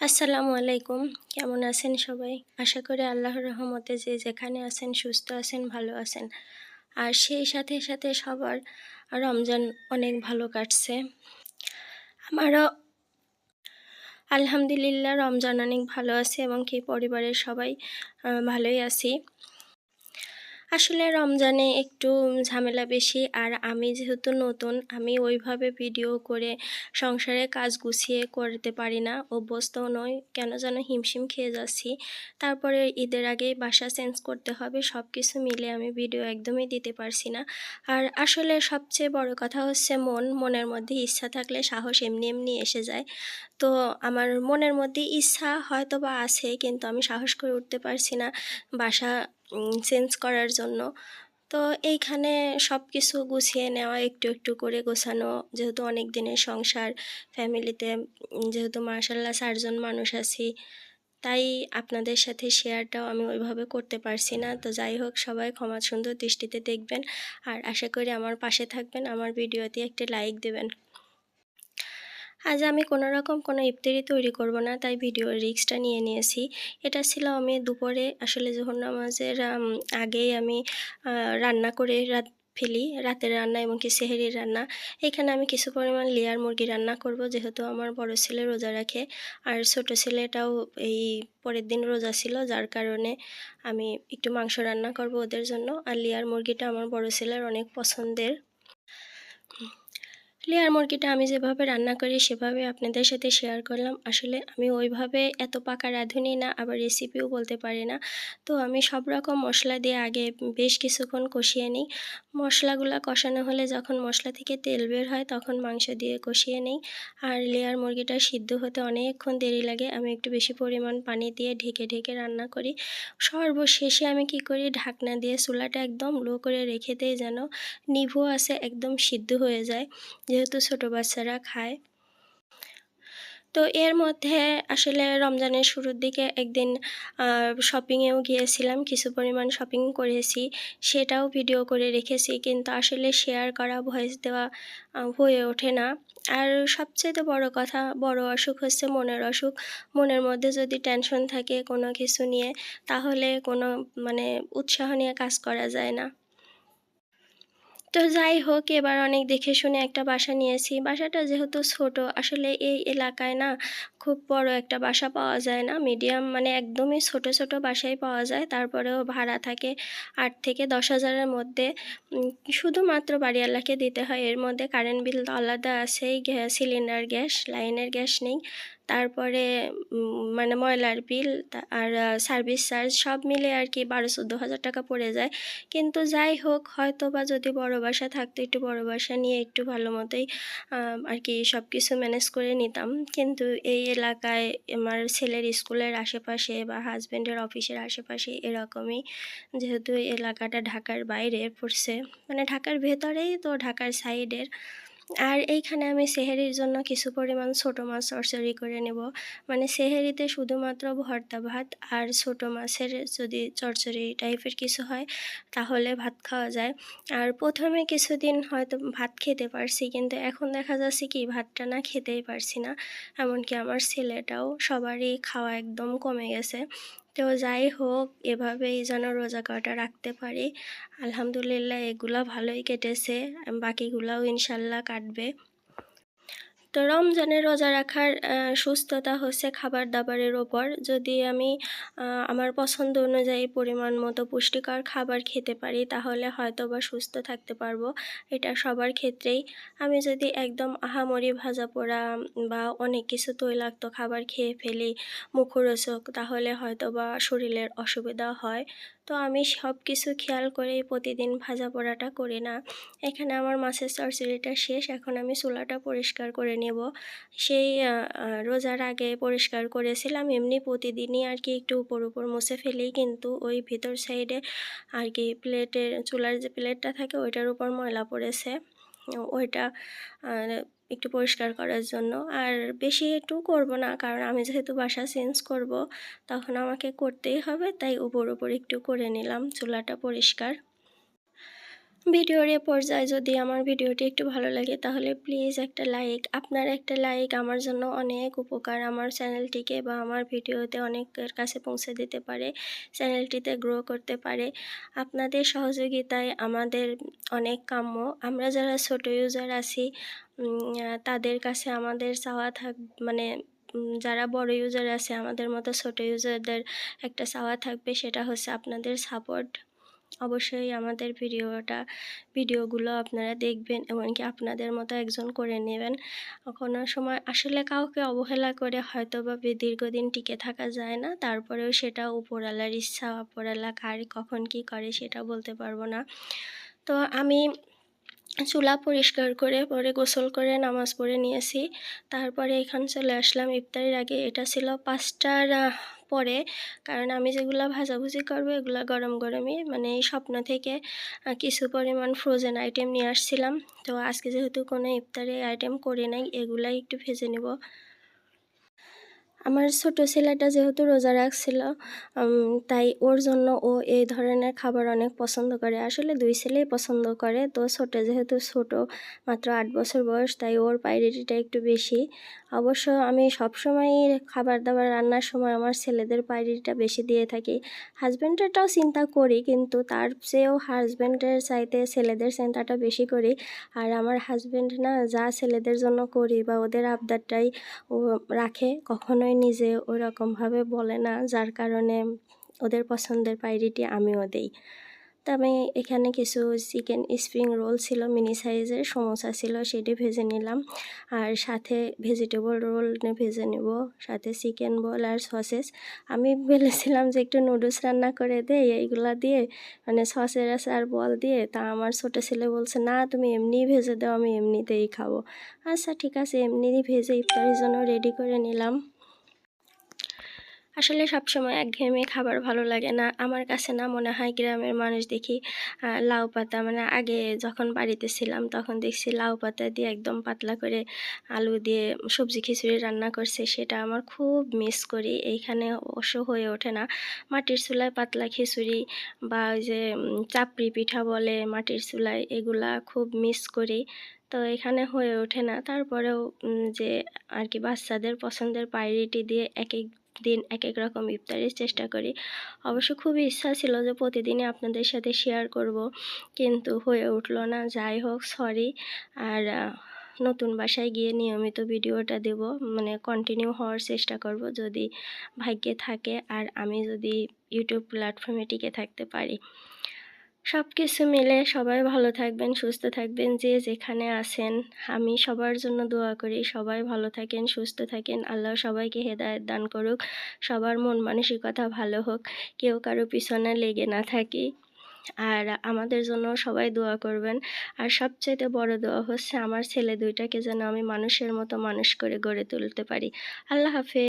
আসসালামু আলাইকুম। কেমন আছেন সবাই? আশা করি আল্লাহর রহমতে যে যেখানে আছেন, সুস্থ আছেন, ভালো আছেন। আর সেই সাথে সাথে সবার রমজান অনেক ভালো কাটছে। আমারও আলহামদুলিল্লাহ রমজান অনেক ভালো আছে এবং কি পরিবারের সবাই ভালোই আছি। আসলে রমজানে একটু ঝামেলা বেশি। আর আমি যেহেতু নতুন, আমি ওইভাবে ভিডিও করে সংসারে কাজ গুছিয়ে করতে পারি না, অভ্যস্তও নয় কেন যেন হিমশিম খেয়ে যাচ্ছি। তারপরে ঈদের আগেই বাসা চেঞ্জ করতে হবে সব কিছু মিলে আমি ভিডিও একদমই দিতে পারছি না। আর আসলে সবচেয়ে বড় কথা হচ্ছে মন, মনের মধ্যে ইচ্ছা থাকলে সাহস এমনি এমনি এসে যায়। তো আমার মনের মধ্যে ইচ্ছা হয়তো বা আছে, কিন্তু আমি সাহস করে উঠতে পারছি না। বাসা চেঞ্জ করার জন্য। তো এইখানে সব কিছু গুছিয়ে নেওয়া, একটু একটু করে গোছানো, যেহেতু অনেক দিনের সংসার ফ্যামিলিতে যেহেতু মার্শাল্লাহ চারজন মানুষ আছি, তাই আপনাদের সাথে শেয়ারটাও আমি ওইভাবে করতে পারছি না। তো যাই হোক, সবাই ক্ষমা সুন্দর দৃষ্টিতে দেখবেন। আর আশা করি আমার পাশে থাকবেন, আমার ভিডিওতে একটা লাইক দেবেন। আজ আমি কোনো রকম কোনো ইফতারি তৈরি করব না, তাই ভিডিও রিক্সটা নিয়ে নিয়েছি। এটা ছিল আমি দুপুরে আসলে যখন নামাজের আগেই আমি রান্না করে রাত ফেলি, রাতের রান্না এবং কি সেহেরির রান্না, এখানে আমি কিছু পরিমাণ লেয়ার মুরগি রান্না করব, যেহেতু আমার বড় ছেলে রোজা রাখে। আর ছোট ছেলেটাও এই পরের দিন রোজা ছিল, যার কারণে আমি একটু মাংস রান্না করব ওদের জন্য। আর লেয়ার মুরগিটা আমার বড় ছেলের অনেক পছন্দের। লেয়ার মুরগিটা আমি যেভাবে রান্না করি, সেভাবে আপনাদের সাথে শেয়ার করলাম। আসলে আমি ওইভাবে এত পাকা রাঁধুনি না, আবার রেসিপিও বলতে পারি না। তো আমি সব রকম মশলা দিয়ে আগে বেশ কিছুক্ষণ কষিয়ে নিই। মশলাগুলো কষানো হলে যখন মশলা থেকে তেল বের হয়, তখন মাংস দিয়ে কষিয়ে নিই। আর লেয়ার মুরগিটা সিদ্ধ হতে অনেকক্ষণ দেরি লাগে, আমি একটু বেশি পরিমাণ পানি দিয়ে ঢেকে ঢেকে রান্না করি। সর্বশেষে আমি কি করি, ঢাকনা দিয়ে চুলাটা একদম লো করে রেখে দিই যেন নিভু আছে, একদম সিদ্ধ হয়ে যায়। যেহেতু ছোটো বাচ্চারা খায়। তো এর মধ্যে আসলে রমজানের শুরুর দিকে একদিন শপিংয়েও গিয়েছিলাম, কিছু পরিমাণ শপিং করেছি, সেটাও ভিডিও করে রেখেছি, কিন্তু আসলে শেয়ার করা ভয়েস দেওয়া হয়ে ওঠে না। আর সবচেয়ে বড় কথা, বড় অসুখ হচ্ছে মনের অসুখ। মনের মধ্যে যদি টেনশন থাকে কোনো কিছু নিয়ে, তাহলে কোনো মানে উৎসাহ নিয়ে কাজ করা যায় না। তো যাই হোক, এবার অনেক দেখে শুনে একটা বাসা নিয়েছি। বাসাটা যেহেতু ছোট, আসলে এই এলাকায় না খুব বড় একটা বাসা পাওয়া যায় না। মিডিয়াম মানে একদমই ছোট ছোট বাসাই পাওয়া যায়। তারপরেও ভাড়া থাকে আট থেকে দশ হাজারের মধ্যে। শুধুমাত্র বাড়িওয়ালাকে দিতে হয়। এর মধ্যে কারেন্ট বিল তো আলাদা আছেই গ্যাস সিলিন্ডার গ্যাস, লাইনের গ্যাস নেই। তারপরে মানে ময়লার বিল আর সার্ভিস চার্জ সব মিলে আর কি বারো চোদ্দ হাজার টাকা পড়ে যায়। কিন্তু যাই হোক হয়তো বা যদি বড় বাসা থাকতো, একটু বড় বাসা নিয়ে একটু ভালো মতোই আর কি সব কিছু ম্যানেজ করে নিতাম। কিন্তু এই এলাকায় আমার ছেলের স্কুলের আশেপাশে বা হাজব্যান্ডের অফিসের আশেপাশে এরকমই। যেহেতু এলাকাটা ঢাকার বাইরে পড়ছে মানে ঢাকার ভেতরেই তো ঢাকার সাইডের আর এইখানে আমি সেহেরির জন্য কিছু পরিমাণ ছোটো মাছ চরচড়ি করে নেব। মানে সেহেরিতে শুধুমাত্র ভর্তা ভাত আর ছোটো মাছের যদি চরচড়ি টাইপের কিছু হয়, তাহলে ভাত খাওয়া যায়। আর প্রথমে কিছুদিন হয়তো ভাত খেতে পারছি, কিন্তু এখন দেখা যাচ্ছে কি ভাতটা না খেতেই পারছি না। এমনকি আমার ছেলেটাও সবারই খাওয়া একদম কমে গেছে। তো যাই হোক, এভাবেই যেন রোজা কটা রাখতে পারি। আলহামদুলিল্লাহ এগুলা ভালোই কেটেছে। বাকিগুলাও ইনশাল্লাহ কাটবে। তো রমজানে রোজা রাখার সুস্থতা হচ্ছে খাবার দাবারের ওপর। যদি আমি আমার পছন্দ অনুযায়ী পরিমাণ মতো পুষ্টিকর খাবার খেতে পারি, তাহলে হয়তো বা সুস্থ থাকতে পারব। এটা সবার ক্ষেত্রেই। আমি যদি একদম আহামরি ভাজা পোড়া বা অনেক কিছু তৈলাক্ত খাবার খেয়ে ফেলি মুখরোচক, তাহলে হয়তো বা শরীরের অসুবিধা হয়। তো আমি সব কিছু খেয়াল করেই প্রতিদিন ভাজা পোড়াটা করি না। এখানে আমার মাছের চরচড়িটা শেষ, এখন আমি চুলাটা পরিষ্কার করে নেব। সেই রোজার আগে পরিষ্কার করেছিলাম, এমনি প্রতিদিনই আর কি একটু উপর উপর মুছে ফেলেই কিন্তু ওই ভিতর সাইডে আর কি প্লেটের, চুলার যে প্লেটটা থাকে ওইটার উপর ময়লা পড়েছে। ওইটা একটু পরিষ্কার করার জন্য। আর বেশি একটু করব না, কারণ আমি যেহেতু বাসা চেঞ্জ করব, তখন আমাকে করতেই হবে। তাই উপর উপর একটু করে নিলাম, চুলাটা পরিষ্কার। ভিডিওর এ পর্যায়ে যদি আমার ভিডিওটি একটু ভালো লাগে, তাহলে প্লিজ একটা লাইক আপনার একটা লাইক আমার জন্য অনেক উপকার। আমার চ্যানেলটিকে বা আমার ভিডিওতে অনেকের কাছে পৌঁছে দিতে পারে চ্যানেলটিতে গ্রো করতে পারে। আপনাদের সহযোগিতায় আমাদের অনেক কাম্য। আমরা যারা ছোট ইউজার আছি তাদের কাছে আমাদের চাওয়া থাক মানে যারা বড় ইউজার আছে, আমাদের মতো ছোট ইউজারদের একটা চাওয়া থাকবে, সেটা হচ্ছে আপনাদের সাপোর্ট অবশ্যই আমাদের ভিডিওটা, ভিডিওগুলো আপনারা দেখবেন এমনকি আপনাদের মতো একজন করে নেবেন। কোনো সময় আসলে কাউকে অবহেলা করে হয়তো বা দীর্ঘদিন টিকে থাকা যায় না, তারপরেও সেটা উপরালার ইচ্ছা উপরালা কার কখন কি করে সেটা বলতে পারব না। তো আমি চুলা পরিষ্কার করে, পরে গোসল করে নামাজ পড়ে নিয়েছি। তারপরে এখানে চলে আসলাম ইফতারির আগে। এটা ছিল পাঁচটার পরে। কারণ আমি যেগুলো ভাজাভুজি করব, এগুলো গরম গরমই মানে স্বপ্ন থেকে কিছু পরিমাণ ফ্রোজেন আইটেম নিয়ে আসছিলাম। তো আজকে যেহেতু কোনো ইফতারি আইটেম করে নাই, এগুলাই একটু ভেজে নেব। আমার ছোট ছেলেটা যেহেতু রোজা রাখছিল তাই ওর জন্য ও এই ধরনের খাবার অনেক পছন্দ করে। আসলে দুই ছেলেই পছন্দ করে, তো ছোট যেহেতু ছোট, মাত্র আট বছর বয়স, তাই ওর পাইরিটিটা একটু বেশি। অবশ্য আমি সবসময়ই খাবার দাবার রান্নার সময় আমার ছেলেদের পাইরিটিটা বেশি দিয়ে থাকি। হাজব্যান্ডেরটাও চিন্তা করি, কিন্তু তার চেয়েও হাজব্যান্ডের চাইতে ছেলেদের চিন্তাটা বেশি করি। আর আমার হাজব্যান্ড না, যা ছেলেদের জন্য করি বা ওদের আবদারটাই ও রাখে, কখনোই নিজে ওরকমভাবে বলে না, যার কারণে ওদের পছন্দের পাইরিটি আমিও দেই। তো আমি এখানে কিছু চিকেন স্প্রিং রোল ছিল মিনি সাইজের সমোসা ছিল, সেটি ভেজে নিলাম। আর সাথে ভেজিটেবল রোল ভেজে নেব, সাথে চিকেন বল আর সসেস আমি বলেছিলাম যে একটু নুডলস রান্না করে দে এইগুলা দিয়ে মানে সসের আর বল দিয়ে। তা আমার ছোটো ছেলে বলছে, না, তুমি এমনিই ভেজে দাও, আমি এমনিতেই খাব। আচ্ছা ঠিক আছে, এমনিই ভেজে ইফতারের জন্য রেডি করে নিলাম। আসলে সবসময় একঘেয়েমি খাবার ভালো লাগে না। আমার কাছে না মনে হয় গ্রামের মানুষ দেখি লাউ পাতা মানে আগে যখন বাড়িতে ছিলাম তখন দেখছি লাউ পাতা দিয়ে একদম পাতলা করে আলু দিয়ে সবজি খিচুড়ি রান্না করছে, সেটা আমার খুব মিস করি। এইখানে অবশ্য হয়ে ওঠে না। মাটির চুলায় পাতলা খিচুড়ি বা ওই যে চাপড়ি পিঠা বলে মাটির চুলায় এগুলা খুব মিস করি। তো এখানে হয়ে ওঠে না। তারপরেও যে, আর কি বাচ্চাদের পছন্দের পাইরিটি দিয়ে এক এক দিন এক এক রকম ইফতারের চেষ্টা করি। অবশ্য খুব ইচ্ছা ছিল যে প্রতিদিনই আপনাদের সাথে শেয়ার করব, কিন্তু হয়ে উঠল না। যাই হোক সরি আর নতুন বাসায় গিয়ে নিয়মিত ভিডিওটা দেব মানে কন্টিনিউ হওয়ার চেষ্টা করব যদি ভাগ্যে থাকে। আর আমি যদি ইউটিউব প্ল্যাটফর্মে টিকে থাকতে পারি। সব কিছু মিলে সবাই ভালো থাকবেন, সুস্থ থাকবেন, যে যেখানে আছেন। আমি সবার জন্য দোয়া করি, সবাই ভালো থাকেন, সুস্থ থাকেন। আল্লাহ সবাইকে হেদায়ত দান করুক, সবার মন মানসিকতা ভালো হোক, কেউ কারও পিছনে লেগে না থাকি। আর আমাদের জন্য সবাই দোয়া করবেন। আর সবচাইতে বড় দোয়া হচ্ছে, আমার ছেলে দুইটাকে যেন আমি মানুষের মতো মানুষ করে গড়ে তুলতে পারি। আল্লাহ হাফেজ।